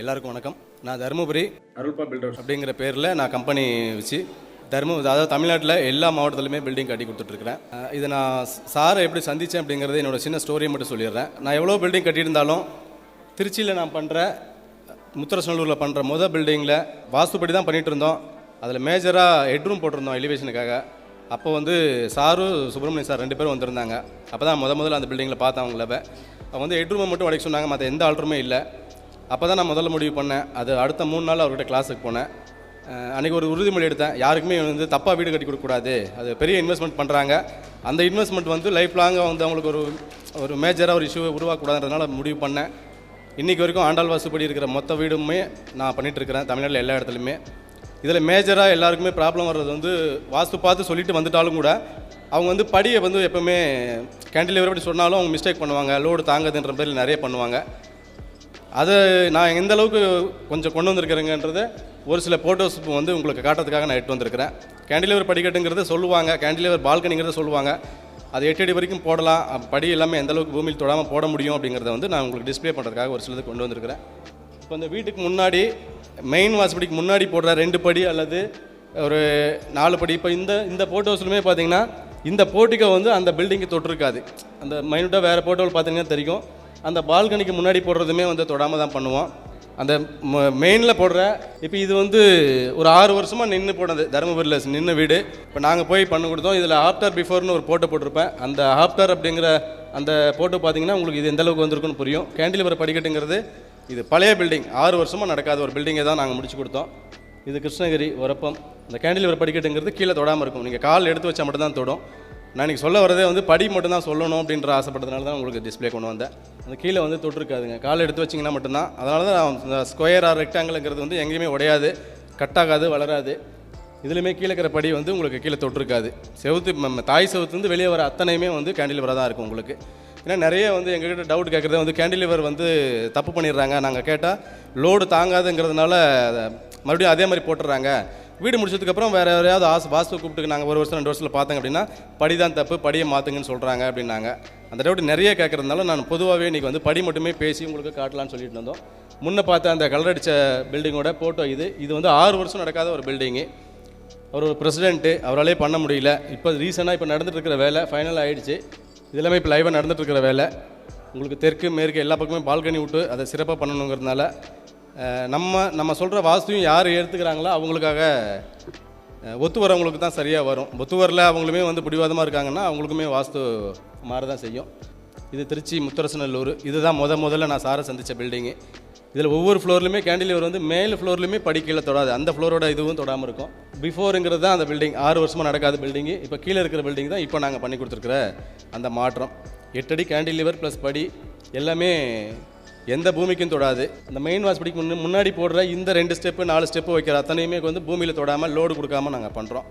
எல்லாருக்கும் வணக்கம். நான் தருமபுரி அருள்பா பில்டர்ஸ் அப்படிங்கிற பேரில் நான் கம்பெனி வச்சு தர்ம அதாவது தமிழ்நாட்டில் எல்லா மாவட்டத்துலையுமே பில்டிங் கட்டி கொடுத்துட்ருக்குறேன். இதை நான் சாரை எப்படி சந்தித்தேன் அப்படிங்கிறது என்னோட சின்ன ஸ்டோரியை மட்டும் சொல்லிடுறேன். நான் எவ்வளோ பில்டிங் கட்டியிருந்தாலும் திருச்சியில் நான் பண்ணுற முத்தரசனூரில் பண்ணுற முத பில்டிங்கில் வாஸ்துப்படி தான் பண்ணிகிட்டு இருந்தோம். அதில் மேஜராக ஹெட்ரூம் போட்டிருந்தோம் எலிவேஷனுக்காக அப்போ வந்து சாரு சுப்பிரமணியம் சார் ரெண்டு பேரும் வந்திருந்தாங்க. அப்போ தான் முத முதல்ல அந்த பில்டிங்கில் பார்த்தேன் அவங்கள அவங்க வந்து ஹெட்ரூமை மட்டும் உடைக்க சொன்னாங்க. மற்ற எந்த ஆல்ட்ருமே இல்லை. அப்போ தான் நான் முதல்ல முடிவு பண்ணேன். அது அடுத்த மூணு நாள் அவர்கிட்ட கிளாஸுக்கு போனேன். அன்றைக்கி ஒரு உறுதிமொழி எடுத்தேன். யாருக்குமே வந்து தப்பாக வீடு கட்டி கொடுக்கக்கூடாது. அது பெரிய இன்வெஸ்ட்மெண்ட் பண்ணுறாங்க அந்த இன்வெஸ்ட்மெண்ட் வந்து லைஃப் லாங்காக வந்து அவங்களுக்கு ஒரு ஒரு மேஜராக ஒரு இஷ்யூவை உருவாக்கக்கூடாதுன்றதுனால முடிவு பண்ணேன். இன்றைக்கி வரைக்கும் ஆண்டாள் வாசுபடி இருக்கிற மொத்த வீடுமே நான் பண்ணிகிட்ருக்கிறேன் தமிழ்நாட்டில் எல்லா இடத்துலையுமே. இதில் மேஜராக எல்லாருக்குமே ப்ராப்ளம் வர்றது வந்து வாஸ்து பார்த்து சொல்லிட்டு வந்துட்டாலும் கூட அவங்க வந்து படியை வந்து எப்போவுமே கேண்டிலேவர் அப்படி சொன்னாலும் அவங்க மிஸ்டேக் பண்ணுவாங்க. லோடு தாங்குதுன்ற பேரில் நிறைய பண்ணுவாங்க. அதை நான் எந்த அளவுக்கு கொஞ்சம் கொண்டு வந்திருக்கிறேங்கன்றது ஒரு சில ஃபோட்டோஸ் வந்து உங்களுக்கு காட்டுறதுக்காக நான் எட்டு வந்திருக்கிறேன். கேண்டிலேவர் படிக்கட்டுங்கிறத சொல்லுவாங்க. கேண்டிலேவர் பால்கனிங்கிறத சொல்லுவாங்க. அது எட்டு அடி வரைக்கும் போடலாம். படி எல்லாமே எந்த அளவுக்கு பூமியில் தொடாமல் போட முடியும் அப்படிங்கிறத வந்து நான் உங்களுக்கு டிஸ்ப்ளே பண்ணுறதுக்காக ஒரு சிலது கொண்டு வந்திருக்கிறேன். இப்போ இந்த வீட்டுக்கு முன்னாடி மெயின் வாசப்படிக்கு முன்னாடி போடுற ரெண்டு படி அல்லது ஒரு நாலு படி இப்போ இந்த இந்த ஃபோட்டோஸ்லுமே பார்த்தீங்கன்னா இந்த போர்ட்டிகோ வந்து அந்த பில்டிங்கு தொட்டிருக்காது. அந்த மைனூட்டாக வேறு ஃபோட்டோவில் பார்த்தீங்கன்னா தெரியும். அந்த பால்கனிக்கு முன்னாடி போடுறதுமே வந்து தொடாமல் தான் பண்ணுவோம். அந்த மெயினில் போடுற இப்போ இது வந்து ஒரு ஆறு வருஷமாக நின்று போனது தருமபுரியில் நின்று வீடு. இப்போ நாங்கள் போய் பண்ணி கொடுத்தோம். இதில் ஆஃப்டர் பிஃபோர்னு ஒரு போட்டோ போட்டிருப்பேன். அந்த ஆஃப்டர் அப்படிங்கிற அந்த போட்டோ பார்த்தீங்கன்னா உங்களுக்கு இது எந்த அளவுக்கு வந்திருக்குன்னு புரியும். கேண்டிலிவர் படிக்கட்டுங்கிறது இது பழைய பில்டிங் ஆறு வருஷமாக நடக்காத ஒரு பில்டிங்கை தான் நாங்கள் முடிச்சு கொடுத்தோம். இது கிருஷ்ணகிரி உரப்பம் இந்த கேண்டிலிவர் படிக்கட்டுங்கிறது கீழே தொடாமல் இருக்கும். நீங்கள் கால் எடுத்து வச்சா மட்டும்தான் தொடும். நான் இன்றைக்கி சொல்ல வரதே வந்து படி மட்டும் தான் சொல்லணும் அப்படின்ற ஆசைப்பட்டதுனால தான் உங்களுக்கு டிஸ்ப்ளே கொண்டு வந்தேன். அந்த கீழே வந்து தொட்டிருக்காதுங்க. காலை எடுத்து வச்சிங்கன்னா மட்டும்தான். அதனால தான் நான் இந்த ஸ்கொயர் ஆர் ரெக்டாங்கிள்ங்கிறது வந்து எங்கேயுமே உடையாது. கட்டாகாது வளராது. இதுலையுமே கீழே இருக்கிற படி வந்து உங்களுக்கு கீழே தொட்டிருக்காது. செவுத்து ம- தாய் செவுத்து வந்து வெளியே வர அத்தனையுமே வந்து கேண்டிலிவராக தான் இருக்கும் உங்களுக்கு. ஏன்னா நிறைய வந்து எங்ககிட்ட டவுட் கேட்குறது வந்து கேண்டிலிவர் வந்து தப்பு பண்ணிடுறாங்க. நாங்கள் கேட்டால் லோடு தாங்காதுங்கிறதுனால அதை மறுபடியும் அதே மாதிரி போட்டுடுறாங்க. வீடு முடிச்சதுக்கப்புறம் வேறு யாரையாவது ஆசை வாஸ்து கூப்பிட்டு நாங்கள் ஒரு வருஷம் ரெண்டு வருஷத்தில் பார்த்தோங்க அப்படின்னா படி தான் தப்பு படியை மாற்றுங்கன்னு சொல்கிறாங்க அப்படின்னாங்க. அந்த டவுட் நிறைய கேட்குறதுனால நான் பொதுவாகவே இன்றைக்கி வந்து படி மட்டுமே பேசி உங்களுக்கு காட்டலாம்னு சொல்லிட்டு இருந்தோம். முன்னே பார்த்த அந்த கலர் அடித்த பில்டிங்கோட ஃபோட்டோ இது. இது வந்து ஆறு வருஷம் நடக்காத ஒரு பில்டிங்கு அவர் ஒரு பிரசிடென்ட்டு அவராலே பண்ண முடியல. இப்போ ரீசெண்டாக இப்போ நடந்துகிட்டு இருக்கிற வேலை ஃபைனல் ஆகிடுச்சு இதெல்லாமே இப்போ லைவாக நடந்துட்டு இருக்கிற வேலை. உங்களுக்கு தெற்கு மேற்கு எல்லா பக்கமே பால்கனி விட்டு அதை சிறப்பாக பண்ணணுங்கிறதுனால நம்ம நம்ம சொல்கிற வாஸ்துவையும் யார் ஏற்றுக்கிறாங்களோ அவங்களுக்காக ஒத்து வரவங்களுக்கு தான் சரியாக வரும். ஒத்து வரல அவங்களுமே வந்து பிடிவாதமாக இருக்காங்கன்னா அவங்களுக்குமே வாஸ்து மாற தான் செய்யும். இது திருச்சி முத்தரசநல்லூர். இதுதான் முத முதல்ல நான் சாரை சந்தித்த பில்டிங்கு இதில் ஒவ்வொரு ஃப்ளோர்லையுமே கேண்டிலிவர் வந்து மேல் ஃப்ளோர்லையுமே படிக்கையில் கீழே தொடாது. அந்த ஃப்ளோரோட இதுவும் தொடாமல் இருக்கும். பிஃபோருங்கிறது தான் அந்த பில்டிங் ஆறு வருஷமாக நடக்காத பில்டிங்கு இப்போ கீழே இருக்கிற பில்டிங் தான் இப்போ நாங்கள் பண்ணி கொடுத்துருக்குற அந்த மாற்றம். எட்டடி கேண்டிலிவர் ப்ளஸ் படி. எல்லாமே எந்த பூமிக்கும் தொடாது. இந்த மெயின் வாஸ்படிக்கு முன்ன முன்னாடி போடுற இந்த ரெண்டு ஸ்டெப்பு நாலு ஸ்டெப்பு வைக்கிற அத்தனையுமே வந்து பூமியில் தொடாமல் லோடு கொடுக்காம நாங்கள் பண்ணுறோம்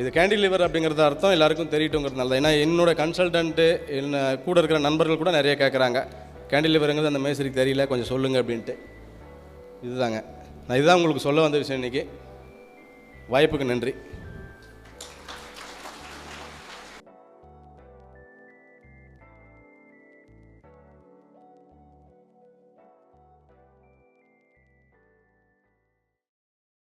இது கேண்டிலிவர் அப்படிங்கிறது அர்த்தம் எல்லாருக்கும் தெரியட்டுங்கிறதுனால தான் ஏன்னா என்னோட கன்சல்டன்ட்டு என்ன கூட இருக்கிற நண்பர்கள் கூட நிறைய கேட்குறாங்க கேண்டிலிவருங்கிறது அந்த மேஸ்திரிக்கு தெரியல கொஞ்சம் சொல்லுங்கள் அப்படின்ட்டு. இதுதாங்க. நான் இதுதான் உங்களுக்கு சொல்ல வந்த விஷயம் இன்றைக்கி வாய்ப்புக்கு நன்றி.